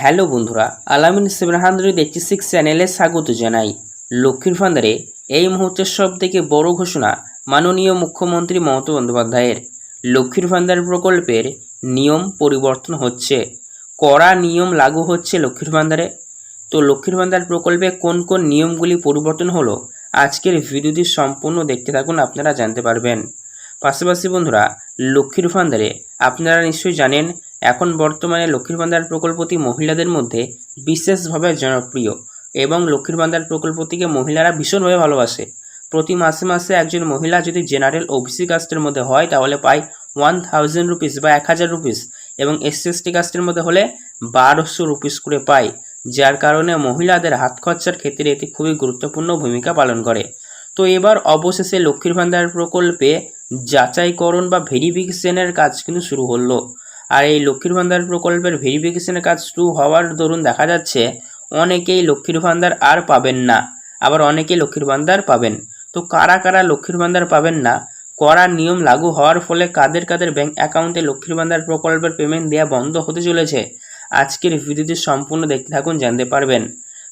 Hello বন্ধুরা, আলামিন seven hundred eighty six চ্যানেলে স্বাগত জানাই। লক্ষ্মীর ভান্ডারে এই মুহূর্তের সব থেকে বড় ঘোষণা মাননীয় মুখ্যমন্ত্রী মমতা বন্দ্যোপাধ্যায়ের। লক্ষ্মীর ভান্ডার প্রকল্পের নিয়ম পরিবর্তন হচ্ছে। কড়া নিয়ম লাগু হচ্ছে লক্ষ্মীর ভান্ডারে। তো লক্ষ্মীর ভান্ডার প্রকল্পে কোন কোন নিয়মগুলি পরিবর্তন হলো, আজকের ভিডিওটি সম্পূর্ণ দেখতে থাকুন, আপনারা জানতে পারবেন। পাশাপাশি বন্ধুরা, লক্ষ্মীর ভান্ডারে আপনারা নিশ্চয়ই জানেন, এখন বর্তমানে লক্ষ্মীর ভান্ডার প্রকল্পটি মহিলাদের মধ্যে বিশেষভাবে জনপ্রিয় এবং লক্ষ্মীর ভান্ডার প্রকল্পটিকে মহিলারা ভীষণভাবে ভালোবাসে। প্রতি মাসে মাসে একজন মহিলা যদি জেনারেল ও ওবিসি কাস্টের মধ্যে হয়, তাহলে পায় ওয়ান থাউজেন্ড রুপিস বা এক হাজার রুপিস এবং এসসি কাস্টের মধ্যে হলে বারোশো রুপিস করে পায়, যার কারণে মহিলাদের হাত খরচার ক্ষেত্রে এটি খুবই গুরুত্বপূর্ণ ভূমিকা পালন করে। তো এবার অবশেষে লক্ষ্মীর ভান্ডার প্রকল্পে যাচাইকরণ বা ভেরিফিকেশনের কাজ কিন্তু শুরু হলো। আর এই লক্ষ্মীর ভান্ডার প্রকল্পের ভেরিফিকেশনের কাজ শুরু হওয়ার দরুন দেখা যাচ্ছে, অনেকেই লক্ষ্মীর ভান্ডার আর পাবেন না, আবার অনেকেই লক্ষ্মীর ভান্ডার পাবেন। তো কারা কারা লক্ষ্মীর ভান্ডার পাবেন না? কড়া নিয়ম লাগু হওয়ার ফলে কাদের কাদের ব্যাংক অ্যাকাউন্টে লক্ষ্মীর ভান্ডার প্রকল্পের পেমেন্ট দেওয়া বন্ধ হতে চলেছে, আজকের ভিডিওটি সম্পূর্ণ দেখতে থাকুন, জানতে পারবেন।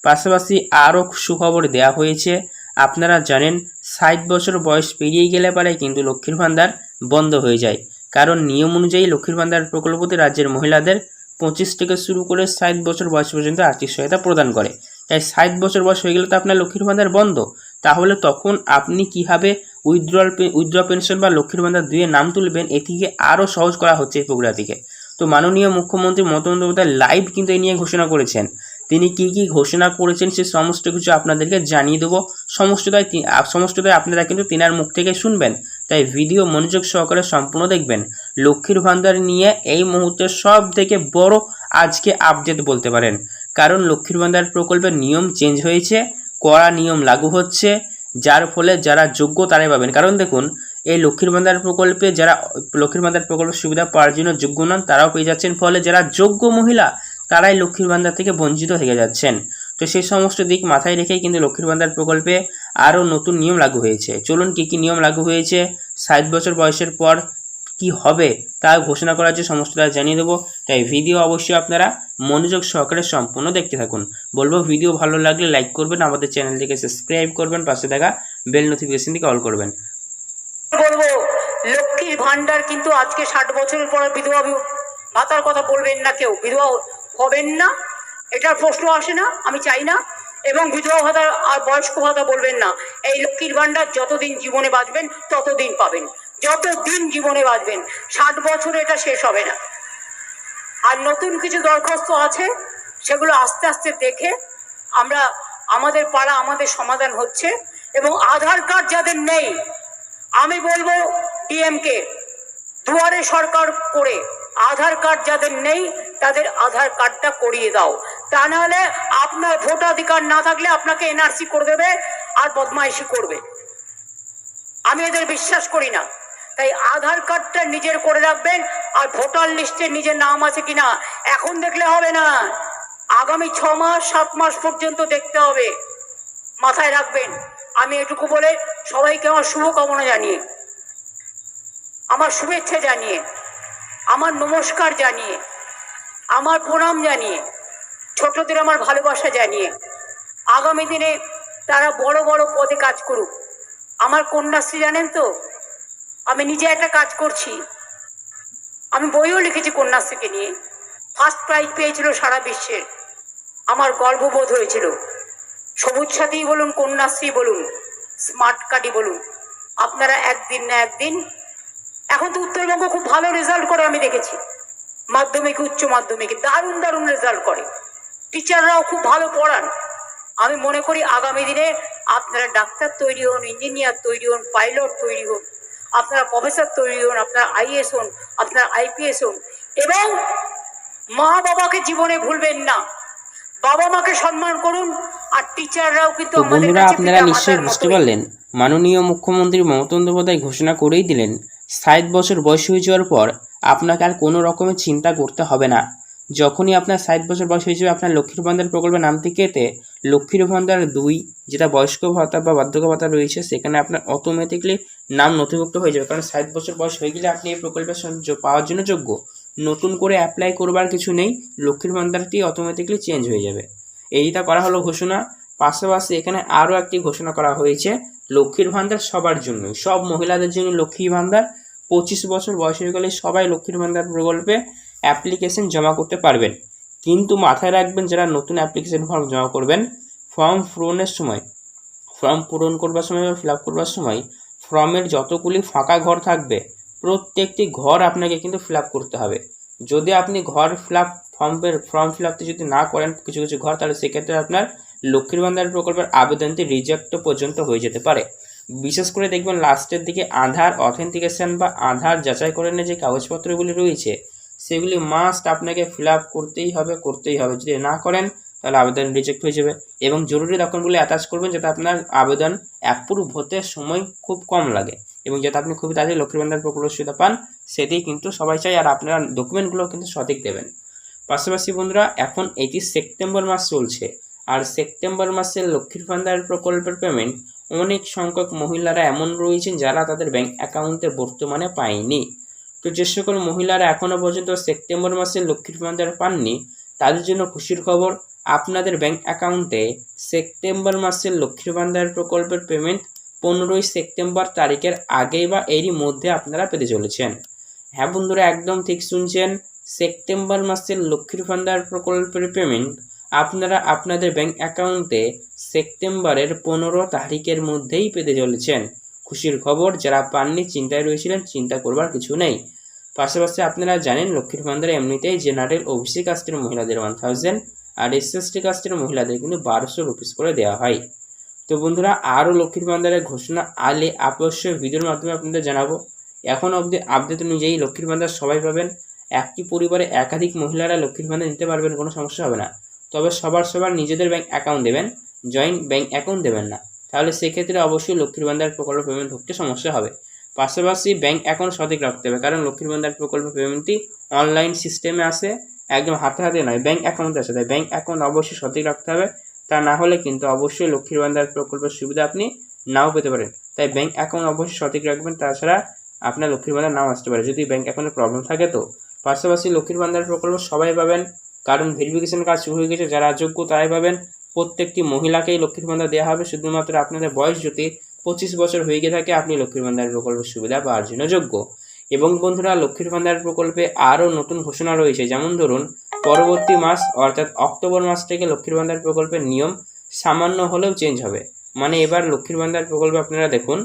পাশাপাশি আরও সুখবর দেওয়া হয়েছে আপনারা জানেন, ষাট বছর বয়স পেরিয়ে গেলে পারে কিন্তু লক্ষ্মীর ভান্ডার বন্ধ হয়ে যায়। কারণ নিয়ম অনুযায়ী লক্ষ্মীর ভান্ডার প্রকল্পতে রাজ্যের মহিলাদের পঁচিশ থেকে শুরু করে ষাট বছর বয়স পর্যন্ত আর্থিক সহায়তা প্রদান করে। তাই ষাট বছর বয়স হয়ে গেলে তো আপনার লক্ষ্মীর ভান্ডার বন্ধ। তাহলে তখন আপনি কীভাবে উইথড্রল উইথড্র পেনশন বা লক্ষ্মীর ভান্ডার দুয়ে নাম তুলবেন এটিকে আরও সহজ করা হচ্ছে এই প্রক্রিয়াটিকে তো মাননীয় মুখ্যমন্ত্রী মমতা বন্দ্যোপাধ্যায় লাইভ কিন্তু এই নিয়ে ঘোষণা করেছেন। তিনি কি কি ঘোষণা করেছেন সে সমস্ত কিছু আপনাদেরকে জানিয়ে দেবো। সমস্তটাই সমস্তটাই আপনারা কিন্তু তিনার মুখ থেকে শুনবেন। তাই ভিডিও মনোযোগ সহকারে সম্পূর্ণ দেখবেন। লক্ষ্মীর ভান্ডার নিয়ে এই মুহূর্তে সব থেকে বড় আজকে আপডেট বলতে পারেন। কারণ লক্ষ্মীর ভান্ডার প্রকল্পের নিয়ম চেঞ্জ হয়েছে, কড়া নিয়ম লাগু হচ্ছে, যার ফলে যারা যোগ্য তারাই পাবেন। কারণ দেখুন, এই লক্ষ্মীর ভান্ডার প্রকল্পে যারা, লক্ষ্মীর ভান্ডার প্রকল্পের সুবিধা পাওয়ার জন্য যোগ্য নন, তারাও পেয়ে যাচ্ছেন। ফলে যারা যোগ্য মহিলা তারাই লক্ষ্মীর ভান্ডার থেকে বঞ্চিত হয়ে যাচ্ছেন। তো সেই সমস্ত দিক মাথায় রেখেই কিন্তু লক্ষ্মীর ভান্ডার প্রকল্পে আরও নতুন নিয়ম লাগু হয়েছে। চলুন কী কী নিয়ম লাগু হয়েছে, ষাট বছর বয়সের পর কি হবে তা ঘোষণা করা হচ্ছে সমস্তটা জানিয়ে দেবো। তাই ভিডিও অবশ্যই আপনারা মনোযোগ সহকারে সম্পূর্ণ দেখতে থাকুন। বলব, ভিডিও ভালো লাগলে লাইক করবেন, আমাদের চ্যানেলটিকে সাবস্ক্রাইব করবেন, পাশে থাকা বেল নোটিফিকেশন থেকে অল করবেন। বলব, লক্ষ্মীর ভান্ডার কিন্তু আজকে ষাট বছরের পরে বিধবা ভাতার কথা বলবেন না কেউ। বিধবা হবেন না। এটার প্রশ্ন আসে না, আমি চাই না। এবং বিধবা ভাতা আর বয়স্ক ভাতা বলবেন না। এই লক্ষ্মীর ভান্ডার যতদিন জীবনে বাঁচবেন, ততদিন পাবেন। যতদিন জীবনে বাঁচবেন, ষাট বছরে এটা শেষ হবে না। আর নতুন কিছু দরখাস্ত আছে, সেগুলো আস্তে আস্তে দেখে আমরা আমাদের পাড়া আমাদের সমাধান হচ্ছে। এবং আধার কার্ড যাদের নেই, আমি বলব ডিএমকে, দুয়ারে সরকার করে আধার কার্ড যাদের নেই তাদের আধার কার্ডটা করিয়ে দাও। তা নাহলে আপনার ভোটাধিকার না থাকলে আপনাকে এনআরসি করে দেবে আর বদমাইশি করবে। আমি এদের বিশ্বাস করি না। তাই আধার কার্ডটা নিজের করে রাখবেন আর ভোটার লিস্টে নিজের নাম আছে কিনা এখন দেখলে হবে না। আগামী ছ মাস, সাত মাস পর্যন্ত দেখতে হবে। মাথায় রাখবেন। আমি এটুকু বলে সবাইকে আমার শুভকামনা জানিয়ে, আমার শুভেচ্ছা জানিয়ে, আমার নমস্কার জানিয়ে আমার প্রণাম জানিয়ে, ছোটদের আমার ভালোবাসা জানিয়ে, আগামী দিনে তারা বড় বড় পদে কাজ করুক। আমার কন্যাশ্রী জানেন তো, আমি নিজে একটা কাজ করছি। আমি বইও লিখেছি কন্যাশ্রীকে নিয়ে। ফার্স্ট প্রাইজ পেয়েছিল সারা বিশ্বের। আমার গর্ববোধ হয়েছিল। সবুজ সাথী বলুন, কন্যাশ্রী বলুন স্মার্ট কার্ডই বলুন। আপনারা একদিন না একদিন, এখন তো উত্তরবঙ্গ খুব ভালো রেজাল্ট করে আমি দেখেছি। মাধ্যমিক উচ্চ মাধ্যমিকে দারুণ দারুণ রেজাল্ট করে। টিচাররাও খুব ভালো পড়ান। আমি মনে করি আগামী দিনে আপনারা ডাক্তার তৈরি হন ইঞ্জিনিয়ার তৈরি হন পাইলট তৈরি হন আপনারা প্রফেসর তৈরি হন আপনারা আইএস হন আপনারা আইপিএস হন এবং মা বাবাকে জীবনে ভুলবেন না। বাবা মাকে সম্মান করুন আর টিচাররাও কিন্তু বন্ধুরা আপনারা নিশ্চয়ই বুঝতে পারলেন মাননীয় মুখ্যমন্ত্রী মমতা বন্দ্যোপাধ্যায় ঘোষণা করেই দিলেন ষাট বছর বয়স হয়ে যাওয়ার পর আপনাকে আর কোনো রকমের চিন্তা করতে হবে না। যখনই আপনার ষাট বছর বয়স হয়ে যাবে, আপনার লক্ষ্মীর ভান্ডার প্রকল্পের নাম থেকে এতে লক্ষ্মীর ভান্ডার দুই, যেটা বয়স্ক ভাতা বা বার্ধক্য ভাতা রয়েছে, সেখানে আপনার অটোমেটিকলি নাম নথিভুক্ত হয়ে যাবে। কারণ ষাট বছর বয়স হয়ে গেলে আপনি এই প্রকল্পের পাওয়ার জন্য যোগ্য। নতুন করে অ্যাপ্লাই করবার কিছু নেই, লক্ষ্মীর ভান্ডারটি অটোমেটিকলি চেঞ্জ হয়ে যাবে। এইটা করা হলো ঘোষণা। পাশাপাশি এখানে আরও একটি ঘোষণা করা হয়েছে, লক্ষ্মীর ভান্ডার সবার জন্য সব মহিলাদের জন্য লক্ষ্মী ভান্ডার পঁচিশ বছর বয়স হয়ে গেলে সবাই লক্ষ্মীর ভান্ডার প্রকল্পে অ্যাপ্লিকেশন জমা করতে পারবেন। কিন্তু মাথায় রাখবেন, যারা নতুন অ্যাপ্লিকেশন ফর্ম জমা করবেন ফর্ম পূরণের সময় ফর্ম পূরণ করবার সময় বা ফিল আপ করবার সময় ফর্মের যতগুলি ফাঁকা ঘর থাকবে, প্রত্যেকটি ঘর আপনাকে কিন্তু ফিল আপ করতে হবে। যদি আপনি ঘর ফিল আপ ফর্মের ফর্ম ফিল আপটি যদি না করেন, কিছু কিছু ঘর, তাহলে সেক্ষেত্রে আপনার লক্ষ্মীর ভান্ডার প্রকল্পের আবেদনটি রিজেক্ট পর্যন্ত হয়ে যেতে পারে। বিশেষ করে দেখবেন লাস্টের দিকে আধার অথেন্টিকেশন বা আধার যাচাই করে নিয়ে যে কাগজপত্রগুলি রয়েছে, সেগুলি মাস্ট আপনাকে ফিল করতেই হবে করতেই হবে। যদি না করেন, তাহলে আবেদন রিজেক্ট হয়ে যাবে এবং জরুরি ডকুমেন্টগুলি অ্যাটাচ করবেন যাতে আপনার আবেদন অ্যাপ্রুভ হতে সময় খুব কম লাগে এবং যাতে আপনি খুবই তাড়াতাড়ি লক্ষ্মীর ভান্ডার প্রকল্প সুবিধা পান সেটি কিন্তু সবাই চাই আর আপনার ডকুমেন্টগুলো কিন্তু সঠিক দেবেন। পাশাপাশি বন্ধুরা, এখন এটি সেপ্টেম্বর মাস চলছে। আর সেপ্টেম্বর মাসে লক্ষ্মীর ভান্ডার প্রকল্পের পেমেন্ট অনেক সংখ্যক মহিলারা এমন রয়েছেন যারা তাদের ব্যাংক অ্যাকাউন্টে বর্তমানে পায়নি। তো যে সকল মহিলারা এখনও পর্যন্ত সেপ্টেম্বর মাসে লক্ষ্মীর ভান্ডার পাননি, তাদের জন্য খুশির খবর, আপনাদের ব্যাংক অ্যাকাউন্টে সেপ্টেম্বর মাসের লক্ষ্মীর ভান্ডার প্রকল্পের পেমেন্ট পনেরোই সেপ্টেম্বর তারিখের আগে বা এরই মধ্যে আপনারা পেতে চলেছেন। হ্যাঁ বন্ধুরা, একদম ঠিক শুনছেন, সেপ্টেম্বর মাসের লক্ষ্মীর ভান্ডার প্রকল্পের পেমেন্ট আপনারা আপনাদের ব্যাংক অ্যাকাউন্টে সেপ্টেম্বরের পনেরো তারিখের মধ্যেই পেতে চলেছেন। খুশির খবর, যারা পাননি, চিন্তায় রয়েছিলেন, চিন্তা করবার কিছু নেই। পাশাপাশি আপনারা জানেন, লক্ষ্মীর ভান্ডারে এমনিতেই জেনারেল ওবিসি কাস্টের মহিলাদের ওয়ান থাউজেন্ড আর এসএসটি কাস্টের মহিলাদের কিন্তু বারোশো রুপিস করে দেওয়া হয়। তো বন্ধুরা, আরও লক্ষ্মীর ভান্ডারের ঘোষণা আলে অবশ্যই ভিডিওর মাধ্যমে আপনাদের জানাব। এখন অবধি আপডেট অনুযায়ী লক্ষ্মীর ভান্ডার সবাই পাবেন। একটি পরিবারে একাধিক মহিলারা লক্ষ্মীর ভান্ডার নিতে পারবেন, কোনো সমস্যা হবে না। তবে সবার সবার নিজেদের ব্যাংক অ্যাকাউন্ট দেবেন। জয়েন্ট ব্যাংক অ্যাকাউন্ট দেবেন না। তাহলে সেক্ষেত্রে অবশ্যই লক্ষ্মীর ভান্ডার প্রকল্প পেমেন্ট ঢুকতে সমস্যা হবে। পাশাপাশি ব্যাংক অ্যাকাউন্ট সঠিক রাখতে হবে, কারণ লক্ষ্মীর ভান্ডার প্রকল্প পেমেন্টটি অনলাইন সিস্টেমে আসে, একদম হাতে হাতে নয় ব্যাংক অ্যাকাউন্টে আসে। তাই ব্যাংক অ্যাকাউন্ট অবশ্যই সঠিক রাখতে হবে, তা না হলে কিন্তু অবশ্যই লক্ষ্মীর ভান্ডার প্রকল্পের সুবিধা আপনি নাও পেতে পারেন। তাই ব্যাংক অ্যাকাউন্ট অবশ্যই সঠিক রাখবেন, তাছাড়া আপনার লক্ষ্মীর ভান্ডার নাও আসতে পারে। যদি ব্যাংক অ্যাকাউন্টে প্রবলেম থাকে তো। পাশাপাশি লক্ষ্মীর ভান্ডার প্রকল্প সবাই পাবেন, কারণ ভেরিফিকেশন কাজ শুরু হয়ে গেছে, যারা যোগ্য তারাই পাবেন। প্রত্যেকটি মহিলাকেই লক্ষ্মীর ভান্ডার দেওয়া হবে। শুধুমাত্র আপনাদের বয়স যদি পঁচিশ বছর হয়ে গিয়ে থাকে, আপনি লক্ষ্মীর ভান্ডার প্রকল্পের সুবিধা পাওয়ার জন্য যোগ্য। এবং বন্ধুরা লক্ষ্মীর ভান্ডার প্রকল্পে আরও নতুন ঘোষণা রয়েছে। যেমন ধরুন, পরবর্তী মাস, অর্থাৎ অক্টোবর মাস থেকে লক্ষ্মীর ভান্ডার প্রকল্পের নিয়ম সামান্য হলেও চেঞ্জ হবে। মানে এবার লক্ষ্মীর ভান্ডার প্রকল্পে আপনারা দেখুন,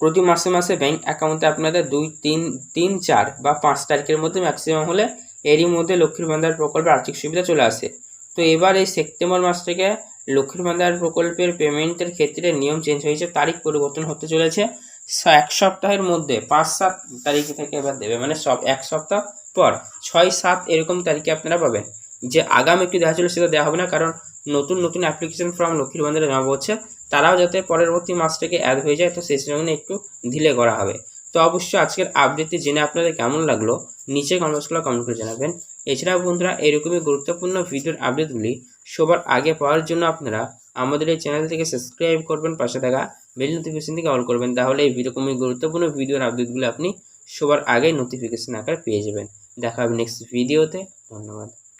প্রতি মাসে মাসে ব্যাংক অ্যাকাউন্টে আপনাদের দুই, তিন তিন, চার বা পাঁচ তারিখের মধ্যে ম্যাক্সিমাম হলে এরই মধ্যে লক্ষ্মীর ভান্ডার প্রকল্পে আর্থিক সুবিধা চলে আসে। তো এবার এই সেপ্টেম্বর মাস থেকে লক্ষ্মীর ভান্ডার প্রকল্পের পেমেন্টের ক্ষেত্রে নিয়ম চেঞ্জ হয়েছে, তারিখ পরিবর্তন হতে চলেছে। এক সপ্তাহের মধ্যে পাঁচ, সাত তারিখ থেকে এবার দেবে মানে সব এক সপ্তাহ পর ছয়, সাত এরকম তারিখে আপনারা পাবেন। যে আগাম একটু দেওয়া ছিল সেটা দেওয়া হবে না, কারণ নতুন নতুন অ্যাপ্লিকেশন ফর্ম লক্ষ্মীর ভান্ডারে জমা পড়ছে তারাও যাতে পরবর্তী মাস থেকে অ্যাড হয়ে যায়, তো সেই জন্য একটু ঢিলে করা হবে। তো অবশ্যই আজকের আপডেটটি জেনে আপনাদের কেমন লাগল, নিচে কমেন্টসগুলো কমেন্ট করে জানাবেন। এছাড়াও বন্ধুরা, এরকমই গুরুত্বপূর্ণ ভিডিওর আপডেটগুলি সবার আগে পাওয়ার জন্য আপনারা আমাদের এই চ্যানেল থেকে সাবস্ক্রাইব করবেন, পাশে থাকা বেল নোটিফিকেশন থেকে অল করবেন। তাহলে এই এরকমই গুরুত্বপূর্ণ ভিডিওর আপডেটগুলি আপনি সবার আগে নোটিফিকেশন আকারে পেয়ে যাবেন। দেখা হবে নেক্সট ভিডিওতে ধন্যবাদ।